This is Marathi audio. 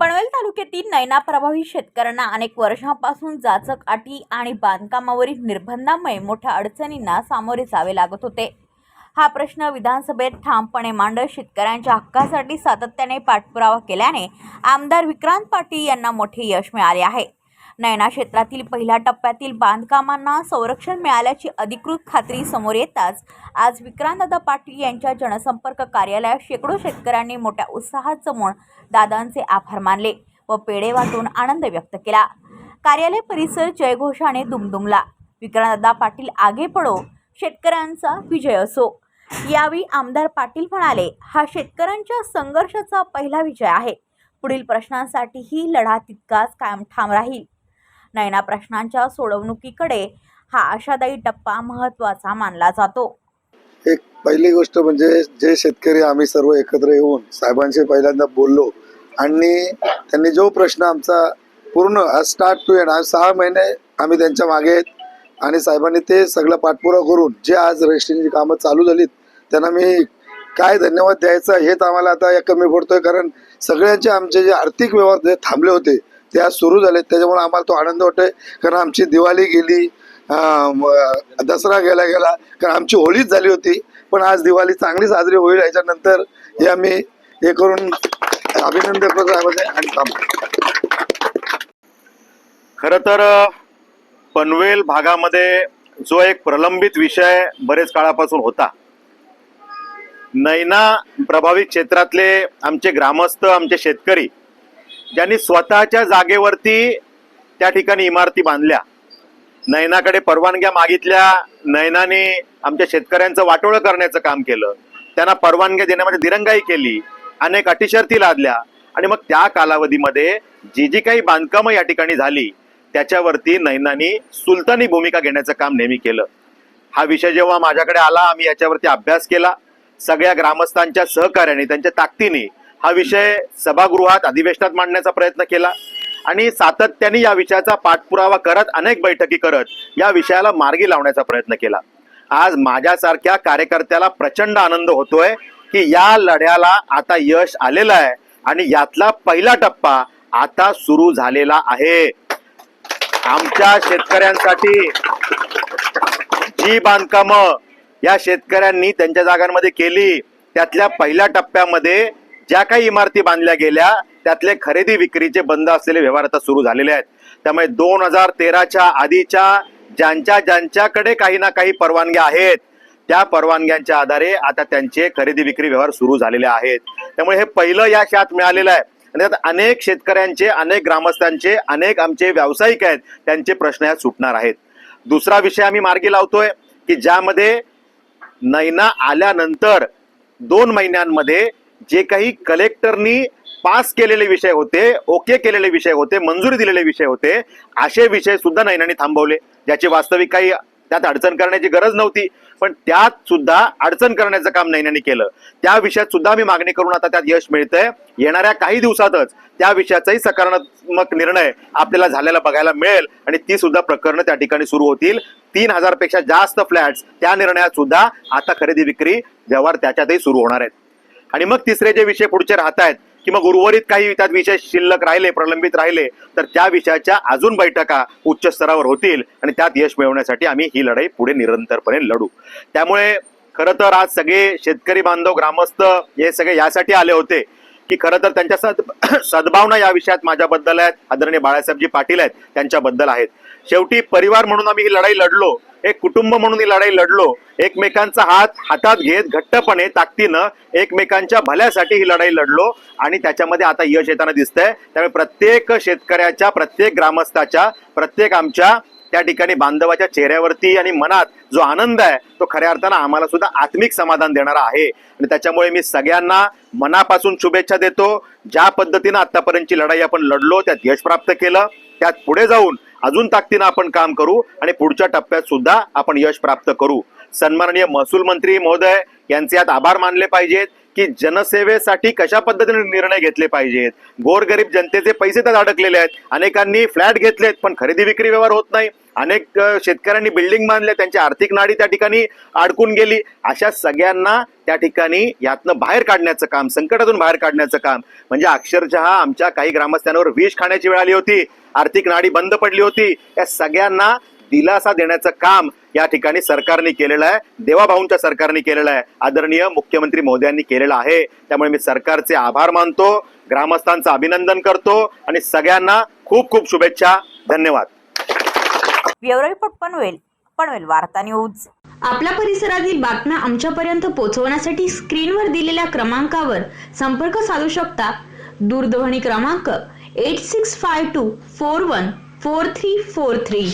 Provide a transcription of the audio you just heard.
पनवेल तालुक्यातील नैना प्रभावी शेतकऱ्यांना अनेक वर्षांपासून जाचक अटी आणि बांधकामावरील निर्बंधामुळे मोठ्या अडचणींना सामोरे जावे लागत होते. हा प्रश्न विधानसभेत ठामपणे मांडत शेतकऱ्यांच्या हक्कासाठी सातत्याने पाठपुरावा केल्याने आमदार विक्रांत पाटील यांना मोठे यश मिळाले आहे. नयना क्षेत्रातील पहिल्या टप्प्यातील बांधकामांना संरक्षण मिळाल्याची अधिकृत खात्री समोर येताच आज विक्रांतदादा पाटील यांच्या जनसंपर्क कार्यालयात शेकडो शेतकऱ्यांनी मोठ्या उत्साहात जमून दादांचे आभार मानले व पेढे वाटून आनंद व्यक्त केला. कार्यालय परिसर जयघोषाने दुमदुमला. विक्रांतदादा पाटील आगे पडो शेतकऱ्यांचा विजय असो. यावेळी आमदार पाटील म्हणाले हा शेतकऱ्यांच्या संघर्षाचा पहिला विजय आहे. पुढील प्रश्नांसाठीही लढा तितकाच कायम ठाम राहील. नयना प्रश्नांच्या सोडवणुकीकडे हा आशादायी टप्पा महत्त्वाचा मानला जातो. एक पहिली गोष्ट म्हणजे जे शेतकरी आम्ही सर्व एकत्र येऊन साहेबांशी पहिल्यांदा बोललो आणि त्यांनी जो प्रश्न आमचा पूर्ण स्टार्ट टू एंड सहा महिने आम्ही त्यांच्या मागे आहेत आणि साहेबांनी ते सगळं पाठपुरा करून जे आज रजिस्ट्रेशनची कामं चालू झालीत त्यांना मी काय धन्यवाद द्यायचा हेच आम्हाला आता कमी पडतोय कारण सगळ्यांचे आमचे जे आर्थिक व्यवहार जे थांबले होते ते आज सुरू झाले त्याच्यामुळे आम्हाला तो आनंद वाटतोय कारण आमची दिवाळी गेली दसरा गेला गेला कारण आमची होळीच झाली होती. पण आज दिवाळी चांगली साजरी होईल याच्यानंतर हे आम्ही हे करून अभिनंदन करतो आणि थांबतो खरं तर पनवेल भागामध्ये जो एक प्रलंबित विषय बरेच काळापासून होता. नैना प्रभावित क्षेत्रातले आमचे ग्रामस्थ आमचे शेतकरी ज्यांनी स्वतःच्या जागेवरती त्या ठिकाणी इमारती बांधल्या. नैनाकडे परवानग्या मागितल्या. नैनाने आमच्या शेतकऱ्यांचं वाटोळं करण्याचं काम केलं. त्यांना परवानग्या देण्यामध्ये दिरंगाई केली. अनेक अटीशर्ती लादल्या. आणि मग त्या कालावधीमध्ये जी जी काही बांधकामं या ठिकाणी झाली त्याच्यावरती नैनानी सुलतानी भूमिका घेण्याचं काम नेहमी केलं. हा विषय जेव्हा माझ्याकडे आला आम्ही याच्यावरती अभ्यास केला. सगळ्या ग्रामस्थांच्या सहकार्याने त्यांच्या ताकदीने हा विषय सभागृहात अधिवेशनात मांडण्याचा प्रयत्न केला. आणि सातत्याने या विषयाचा पाठपुरावा करत अनेक बैठकी करत या विषयाला मार्गी लावण्याचा प्रयत्न केला. आज माझ्यासारख्या कार्यकर्त्याला प्रचंड आनंद होतोय की या लढ्याला आता यश आलेलं आहे आणि यातला पहिला टप्पा आता सुरू झालेला आहे. आमच्या शेतकऱ्यांसाठी जी बांधकामं या शेतकऱ्यांनी त्यांच्या जागांमध्ये केली. त्यातल्या पहिल्या टप्प्यामध्ये ज्या काही इमारती बांधल्या गेल्या त्यातले खरेदी विक्रीचे बंद असलेले व्यवहार आता सुरू झालेले आहेत. त्यामुळे दोन हजार तेराच्या आधीच्या ज्यांच्या ज्यांच्याकडे काही ना काही परवानग्या आहेत त्या परवानग्यांच्या आधारे आता त्यांचे खरेदी विक्री व्यवहार सुरू झालेले आहेत. त्यामुळे हे पहिलं या शात मिळालेलं आहे. आणि त्यात अनेक शेतकऱ्यांचे अनेक ग्रामस्थांचे अनेक आमचे व्यावसायिक आहेत त्यांचे प्रश्न यात सुटणार आहेत. दुसरा विषय आम्ही मार्गी लावतोय की ज्यामध्ये नैना आल्यानंतर दोन महिन्यांमध्ये जे काही कलेक्टरनी पास केलेले विषय होते ओके केलेले विषय होते मंजुरी दिलेले विषय होते असे विषय सुद्धा नैनाने थांबवले. ज्याची वास्तविक काही त्यात अडचण करण्याची गरज नव्हती पण त्यात सुद्धा अडचण करण्याचं काम नैन्याने केलं. त्या विषयात सुद्धा मी मागणी करून आता त्यात यश मिळतंय. येणाऱ्या काही दिवसातच त्या विषयाचाही सकारात्मक निर्णय आपल्याला झालेला बघायला मिळेल आणि ती सुद्धा प्रकरणं त्या ठिकाणी सुरू होतील. तीन हजारपेक्षा जास्त फ्लॅट्स त्या निर्णयात सुद्धा आता खरेदी विक्री व्यवहार त्याच्यातही सुरू होणार आहेत. आणि मग तिसरे जे विषय पुढचे राहत आहेत किंवा उर्वरित काही त्यात विषय शिल्लक राहिले प्रलंबित राहिले तर त्या विषयाच्या अजून बैठका उच्च स्तरावर होतील आणि त्यात यश मिळवण्यासाठी आम्ही ही लढाई पुढे निरंतरपणे लढू. त्यामुळे खरं तर आज सगळे शेतकरी बांधव ग्रामस्थ हे सगळे यासाठी आले होते की खरं तर त्यांच्या सद सद्भावना या विषयात माझ्याबद्दल आहेत आदरणीय बाळासाहेबजी पाटील आहेत त्यांच्याबद्दल आहेत. शेवटी परिवार म्हणून आम्ही ही लढाई लढलो एक कुटुंब म्हणून ही लढाई लढलो एकमेकांचा हात हातात घेत घट्टपणे ताकदीनं एकमेकांच्या भल्यासाठी ही लढाई लढलो आणि त्याच्यामध्ये आता यश येताना दिसतंय. त्यामुळे प्रत्येक शेतकऱ्याच्या प्रत्येक ग्रामस्थाच्या प्रत्येक आमच्या त्या ठिकाणी बांधवाच्या चेहऱ्यावरती आणि मनात जो आनंद आहे तो खऱ्या अर्थानं आम्हाला सुद्धा आत्मिक समाधान देणारा आहे. आणि त्याच्यामुळे मी सगळ्यांना मनापासून शुभेच्छा देतो. ज्या पद्धतीनं आतापर्यंतची लढाई आपण लढलो त्यात यश प्राप्त केलं. त्यात पुढे जाऊन अजून ताकदीनं आपण काम करू आणि पुढच्या टप्प्यात सुद्धा आपण यश प्राप्त करू. सन्माननीय महसूल मंत्री महोदय यांचे यात आभार मानले पाहिजेत की जनसेवेसाठी कशा पद्धतीने निर्णय घेतले पाहिजेत? गोरगरीब जनतेचे पैसे त्यात अडकलेले आहेत. अनेकांनी फ्लॅट घेतलेत पण खरेदी विक्री व्यवहार होत नाही. अनेक शेतकऱ्यांनी बिल्डिंग बांधल्या त्यांची आर्थिक नाडी त्या ठिकाणी अडकून गेली. अशा सगळ्यांना त्या ठिकाणी यातनं बाहेर काढण्याचं काम संकटातून बाहेर काढण्याचं काम. म्हणजे अक्षरशः आमच्या काही ग्रामस्थांवर विष खाण्याची वेळ आली होती आर्थिक नाडी बंद पडली होती. या सगळ्यांना दिलासा देण्याचं काम या ठिकाणी सरकारने केलेलं आहे. देवाभाऊंच्या सरकारने केलेलं आहे. आदरणीय मुख्यमंत्री मोदयांनी केलेलं आहे. त्यामुळे मी सरकारचे आभार मानतो. ग्रामस्थांचं अभिनंदन करतो. आणि सगळ्यांना खूप खूप शुभेच्छा. धन्यवाद. Bureau report Panvel. पनवेल वार्ता न्यूज. आपल्या परिसरातील बातम्या आमच्यापर्यंत पोहोचवण्यासाठी स्क्रीनवर दिलेल्या क्रमांकावर संपर्क साधू शकता. दूरध्वनी क्रमांक eight six five two four one four three four three